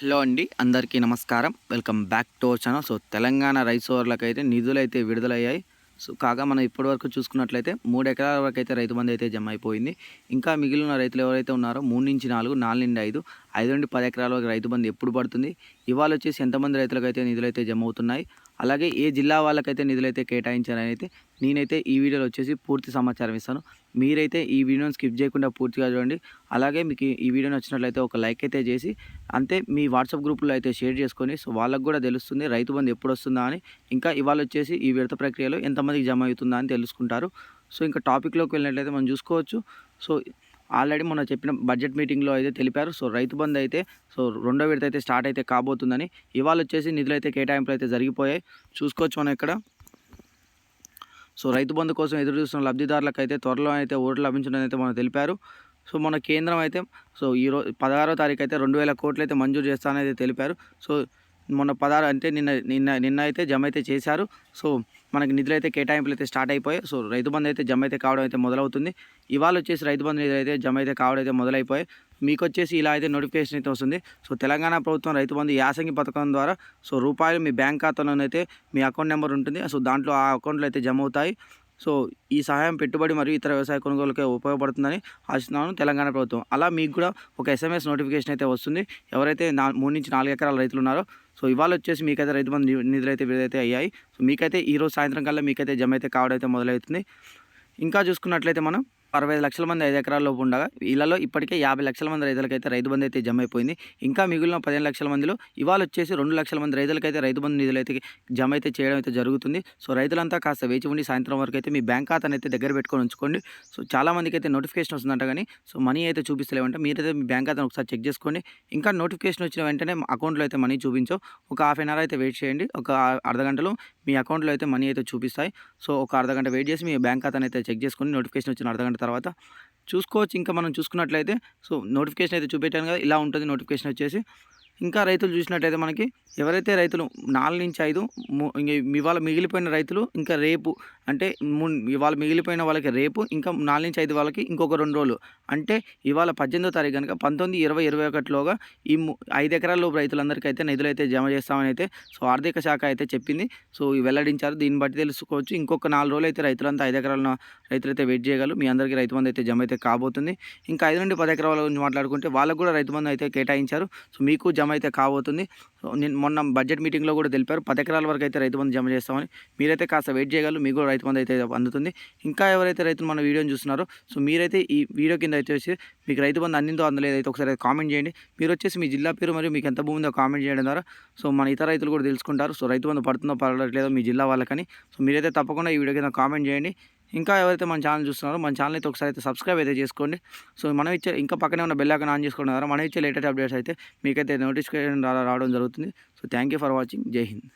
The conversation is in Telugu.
హలో అండి అందరికీ నమస్కారం. Welcome back to our channel. So Telangana rice ఓవర్లకైతే నిధులు అయితే విడుదలయ్యాయి. సో కాగా మనం ఇప్పటివరకు చూసుకున్నట్లయితే మూడు ఎకరాల వరకు అయితే రైతు బంధు అయితే జమ అయిపోయింది. ఇంకా మిగిలిన రైతులు ఎవరైతే ఉన్నారో మూడు నుంచి నాలుగు నాలుగు నుండి ఐదు ఐదు నుండి పది ఎకరాల వరకు రైతు బంధు ఎప్పుడు పడుతుంది? ఇవాళ వచ్చేసి ఎంతమంది రైతులకు అయితే నిధులు అయితే జమ అవుతున్నాయి? అలాగే ఏ జిల్లా వాళ్ళకైతే నిధులు అయితే కేటాయించారని అయితే నేనైతే ఈ వీడియోలో వచ్చేసి పూర్తి సమాచారం ఇస్తాను. మీరైతే ఈ వీడియోని స్కిప్ చేయకుండా పూర్తిగా చూడండి. అలాగే మీకు ఈ వీడియో నచ్చినట్లయితే ఒక లైక్ అయితే చేసి అంతే మీ వాట్సాప్ గ్రూపులో అయితే షేర్ చేసుకొని సో వాళ్ళకు కూడా తెలుస్తుంది రైతు బంధు ఎప్పుడు వస్తుందా అని. ఇంకా ఇవాళ వచ్చేసి ఈ విడత ప్రక్రియలో ఎంతమందికి జమ అవుతుందా అని తెలుసుకుంటారు. సో ఇంకా టాపిక్లోకి వెళ్ళినట్లయితే మనం చూసుకోవచ్చు. సో ఆల్రెడీ మొన్న చెప్పిన బడ్జెట్ మీటింగ్లో అయితే తెలిపారు. సో రైతు బంధు అయితే సో రెండో విడత అయితే స్టార్ట్ అయితే కాబోతుందని ఇవాళ వచ్చేసి నిధులు అయితే కేటాయింపులు అయితే జరిగిపోయాయి. చూసుకోవచ్చు మనం ఇక్కడ. సో రైతు బంధు కోసం ఎదురు చూస్తున్న లబ్ధిదారులకు అయితే త్వరలో అయితే ఓట్లు లభించడం అయితే మనం తెలిపారు. సో మన కేంద్రం అయితే సో ఈరోజు పదహారో తారీఖు అయితే రెండు వేల కోట్లు అయితే మంజూరు చేస్తానైతే తెలిపారు. సో మొన్న పదహారు అంటే నిన్న నిన్న నిన్న అయితే జమ అయితే చేశారు. సో మనకి నిధులు అయితే కేటాయింపులు అయితే స్టార్ట్ అయిపోయాయి. సో రైతు బంధు అయితే జమ అయితే కావడం అయితే మొదలవుతుంది. ఇవాళ వచ్చేసి రైతు బంధు నిధులు అయితే జమ అయితే కావడం అయితే మొదలైపోయాయి. మీకు వచ్చేసి ఇలా అయితే నోటిఫికేషన్ అయితే వస్తుంది. సో తెలంగాణ ప్రభుత్వం రైతు బంధు యాసంగి పథకం ద్వారా సో రూపాయలు మీ బ్యాంక్ ఖాతాలోనైతే మీ అకౌంట్ నెంబర్ ఉంటుంది. సో దాంట్లో ఆ అకౌంట్లో అయితే జమ అవుతాయి. సో ఈ సహాయం పెట్టుబడి మరియు ఇతర వ్యవసాయ కొనుగోలుకే ఉపయోగపడుతుందని ఆశిస్తున్నాను తెలంగాణ ప్రభుత్వం. అలా మీకు కూడా ఒక ఎస్ఎంఎస్ నోటిఫికేషన్ అయితే వస్తుంది. ఎవరైతే నా మూడు నుంచి నాలుగు ఎకరాల రైతులు ఉన్నారో సో ఇవాళ వచ్చేసి మీకైతే రైతు బంధు నిధులు అయితే విడుదలైతే అయ్యాయి. సో మీకైతే ఈరోజు సాయంత్రం కల్లా మీకైతే జమ అయితే కావడం అయితే మొదలవుతుంది. ఇంకా చూసుకున్నట్లయితే మనం అరవై లక్షల మంది ఐదు ఎకరాల లోపు ఉండగా వీళ్ళలో ఇప్పటికే యాభై లక్షల మంది రైతులకైతే రైతు బంధు అయితే జమ అయిపోయింది. ఇంకా మిగిలిన పదిహేను లక్షల మందిలో ఇవాళ వచ్చేసి రెండు లక్షల మంది రైతులకైతే రైతు బంధు నిధులు అయితే జమ అయితే చేయడం అయితే జరుగుతుంది. సో రైతులంతా కాస్త వేచి ఉండి సాయంత్రం వరకు అయితే మీ బ్యాంక్ ఖాతాను అయితే దగ్గర పెట్టుకొని ఉంచుకోండి. సో చాలామందికి అయితే నోటిఫికేషన్ వస్తుందంట కానీ సో మనీ అయితే చూపిస్తలేమంటే మీరైతే మీ బ్యాంక్ ఖాతాను ఒకసారి చెక్ చేసుకోండి. ఇంకా నోటిఫికేషన్ వచ్చిన వెంటనే అకౌంట్లో అయితే మనీ చూపించో. ఒక హాఫ్ అన్ అవర్ అయితే వెయిట్ చేయండి. ఒక అర్ధ గంటలో మీ అకౌంట్లో అయితే మనీ అయితే చూపిస్తాయి. సో ఒక అర్ధగంట వెయిట్ చేసి మీ బ్యాంక్ ఖాతాను అయితే చెక్ చేసుకొని నోటిఫికేషన్ వచ్చిన అర్ధగంట తర్వాత చూసుకోవచ్చు. ఇంకా మనం చూసుకున్నట్లయితే సో నోటిఫికేషన్ అయితే చూపెట్టాను కదా ఇలా ఉంటుంది నోటిఫికేషన్ వచ్చేసి. ఇంకా రైతులు చూసినట్టయితే మనకి ఎవరైతే రైతులు నాలుగు నుంచి ఐదు ఇవాళ మిగిలిపోయిన రైతులు ఇంకా రేపు అంటే ఇవాళ మిగిలిపోయిన వాళ్ళకి రేపు ఇంకా నాలుగు నుంచి ఐదు వాళ్ళకి ఇంకొక రెండు రోజులు. అంటే ఇవాళ పద్దెనిమిదో తారీఖు కనుక పంతొమ్మిది ఇరవై ఇరవై ఒకటిలోగా ఈ ఐదు ఎకరాల లోపు రైతులందరికీ అయితే నిధులు అయితే జమ చేస్తామని అయితే సో ఆర్థిక శాఖ అయితే చెప్పింది. సో ఇవి వెల్లడించారు. దీన్ని బట్టి తెలుసుకోవచ్చు. ఇంకొక నాలుగు రోజులు అయితే రైతులంతా ఐదు ఎకరాల రైతులు అయితే వెయిట్ చేయగలరు. మీ అందరికీ రైతు బంధు అయితే జమ అయితే కాబోతుంది. ఇంకా ఐదు నుండి పది ఎకరాల గురించి మాట్లాడుకుంటే వాళ్ళకు కూడా రైతు బంధు అయితే కేటాయించారు. సో మీకు జమ అయితే కాబోతుంది. నేను మొన్న బడ్జెట్ మీటింగ్లో కూడా తెలిపారు. పది ఎకరాల వరకు అయితే రైతు బంధు జమ చేస్తామని. మీరైతే కాస్త వెయిట్ చేయగలరు. మీకు కూడా రైతు బంధు అయితే అందుతుంది. ఇంకా ఎవరైతే రైతులు మన వీడియోని చూస్తున్నారో సో మీరైతే ఈ వీడియో కింద వచ్చేసి మీకు రైతు బంధు అందిందో అందలేదు అయితే ఒకసారి కామెంట్ చేయండి. మీరు వచ్చేసి మీ జిల్లా పేరు మరియు మీకు ఎంత భూమి ఉందో కామెంట్ చేయడం ద్వారా సో మన ఇతర రైతులు కూడా తెలుసుకుంటారు. సో రైతు బంధు పడుతుందో పడట్లేదో మీ జిల్లా వాళ్ళకని. సో మీరైతే తప్పకుండా ఈ వీడియో కింద కామెంట్ చేయండి. ఇంకా ఎవరైతే మన ఛానల్ చూస్తున్నారో మన ఛానల్ అయితే ఒకసారి అయితే సబ్స్క్రైబ్ అయితే చేసుకోండి. సో మనం ఇచ్చే ఇంకా పక్కనే ఉన్న బెల్ ఐకాన్ ఆన్ చేసుకోవడం ద్వారా మనం ఇచ్చే లేటెస్ట్ అప్డేట్స్ అయితే మీకైతే నోటిఫికేషన్ రావడం జరుగుతుంది. So thank you for watching జై హింద్.